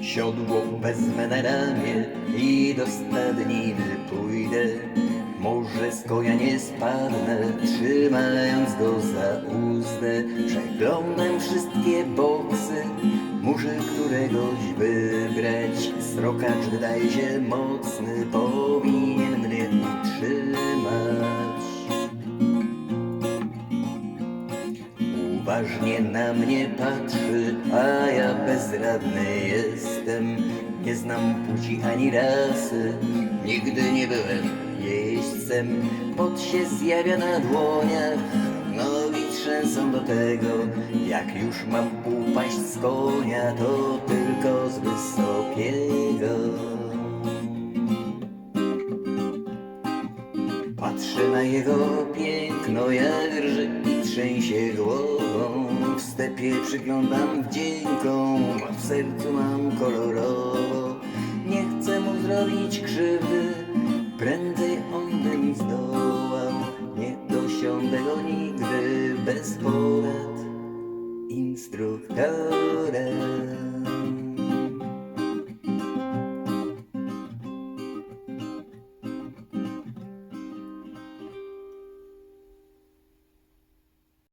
Siodło wezmę na ramię i do stadniny pójdę. Może z konia nie spadnę, trzymając go za uzdę. Przeglądam wszystkie boksy, muszę któregoś wybrać. Srokacz wydaje się mocny, powinien mnie Uważnie na mnie patrzy, a ja bezradny jestem. Nie znam płci ani rasy, nigdy nie byłem jeźdźcem. Pot się zjawia na dłoniach, nogi trzęsą do tego. Jak już mam upaść z konia, to tylko z Patrzę na jego piękno, jak drży i trzęsie głową. W stepie przyglądam wdzięką, a w sercu mam kolorowo. Nie chcę mu zrobić krzywdy, prędzej on by mi zdołał. Nie dosiądę go nigdy bez porad instruktora.